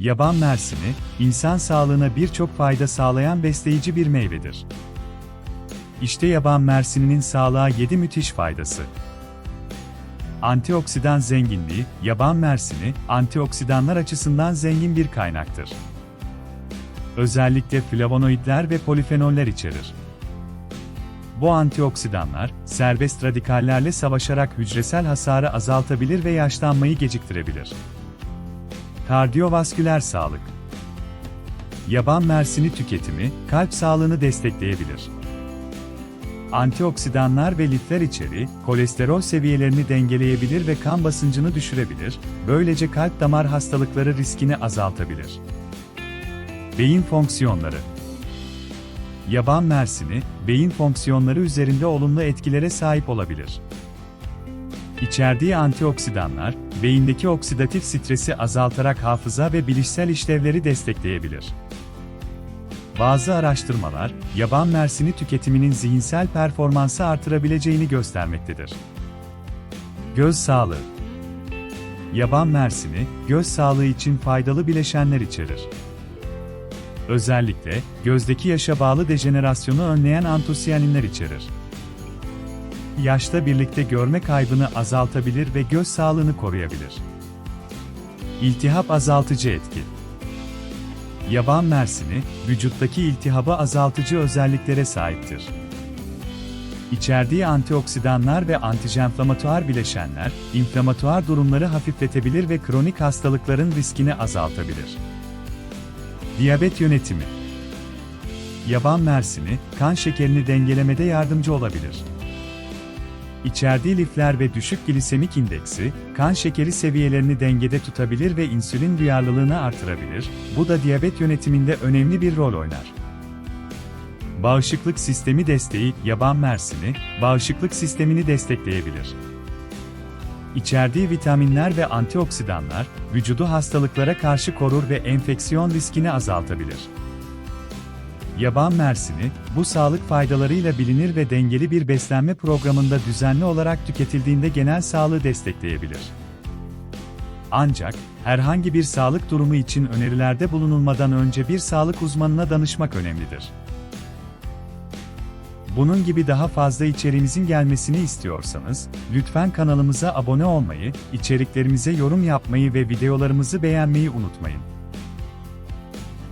Yaban mersini, insan sağlığına birçok fayda sağlayan besleyici bir meyvedir. İşte yaban mersininin sağlığa 7 müthiş faydası. Antioksidan zenginliği, yaban mersini, antioksidanlar açısından zengin bir kaynaktır. Özellikle flavonoidler ve polifenoller içerir. Bu antioksidanlar, serbest radikallerle savaşarak hücresel hasarı azaltabilir ve yaşlanmayı geciktirebilir. Kardiyovasküler sağlık Yaban mersini tüketimi, kalp sağlığını destekleyebilir. Antioksidanlar ve lifler içeri, kolesterol seviyelerini dengeleyebilir ve kan basıncını düşürebilir, böylece kalp damar hastalıkları riskini azaltabilir. Beyin fonksiyonları Yaban mersini, beyin fonksiyonları üzerinde olumlu etkilere sahip olabilir. İçerdiği antioksidanlar, beyindeki oksidatif stresi azaltarak hafıza ve bilişsel işlevleri destekleyebilir. Bazı araştırmalar, yaban mersini tüketiminin zihinsel performansı artırabileceğini göstermektedir. Göz sağlığı Yaban mersini, göz sağlığı için faydalı bileşenler içerir. Özellikle, gözdeki yaşa bağlı dejenerasyonu önleyen antosiyaninler içerir. Yaşla birlikte görme kaybını azaltabilir ve göz sağlığını koruyabilir. İltihap azaltıcı etki Yaban mersini, vücuttaki iltihabı azaltıcı özelliklere sahiptir. İçerdiği antioksidanlar ve antijenflamatuar bileşenler, inflamatuar durumları hafifletebilir ve kronik hastalıkların riskini azaltabilir. Diyabet yönetimi Yaban mersini, kan şekerini dengelemede yardımcı olabilir. İçerdiği lifler ve düşük glisemik indeksi, kan şekeri seviyelerini dengede tutabilir ve insülin duyarlılığını artırabilir, bu da diyabet yönetiminde önemli bir rol oynar. Bağışıklık sistemi desteği, yaban mersini, bağışıklık sistemini destekleyebilir. İçerdiği vitaminler ve antioksidanlar, vücudu hastalıklara karşı korur ve enfeksiyon riskini azaltabilir. Yaban mersini, bu sağlık faydalarıyla bilinir ve dengeli bir beslenme programında düzenli olarak tüketildiğinde genel sağlığı destekleyebilir. Ancak, herhangi bir sağlık durumu için önerilerde bulunulmadan önce bir sağlık uzmanına danışmak önemlidir. Bunun gibi daha fazla içeriğimizin gelmesini istiyorsanız, lütfen kanalımıza abone olmayı, içeriklerimize yorum yapmayı ve videolarımızı beğenmeyi unutmayın.